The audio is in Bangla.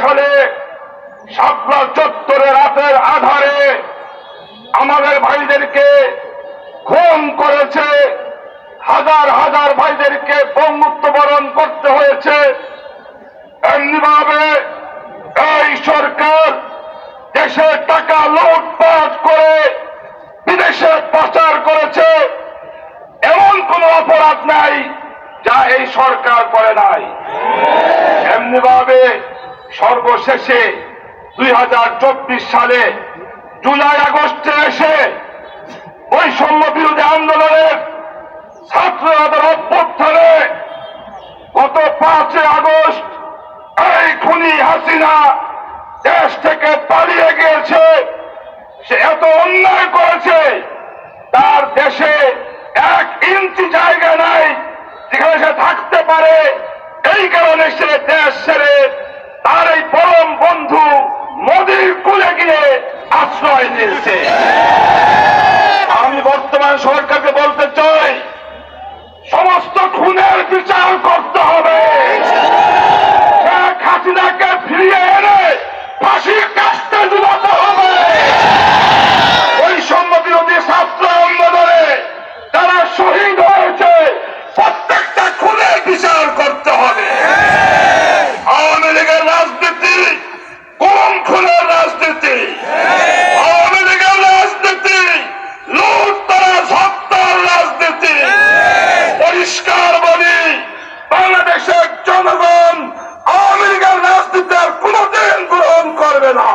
সালে শাপলা চত্বরে রাতের আধারে আমাদের ভাইদেরকে খুন করেছে। হাজার হাজার ভাইদেরকে বঙ্গুত্ব বরণ করতে হয়েছে। এমনিভাবে এই সরকার দেশের টাকা লুটপাট করে বিদেশে পাচার করেছে। এমন কোন অপরাধ নাই যা এই সরকার করে নাই। এমনিভাবে সর্বশেষে দুই সালে জুলাই আগস্টে এসে বৈষম্য বিরোধী আন্দোলনের ছাত্রদের অভ্যুত্থানে গত পাঁচই আগস্ট এই খুনি হাসিনা দেশ থেকে পালিয়ে গিয়েছে। সে এত অন্যায় করেছে, তার দেশে এক ইঞ্চি জায়গা নাই, যেখানে সে থাকতে পারে। এই কারণে সে দেশ ছেড়ে তার এই পরম বন্ধু মোদীর কুলে গিয়ে আশ্রয় নিয়েছে। আমি বর্তমান সরকারকে বলতে চাই, সমস্ত খুনের বিচার করতে খোলার রাজনীতি, আওয়ামী লীগের রাজনীতি লুটতরাজ সত্তার রাজনীতি। পরিষ্কার বলি, বাংলাদেশের জনগণ আওয়ামী লীগের রাজনীতি আর কোনদিন গ্রহণ করবে না।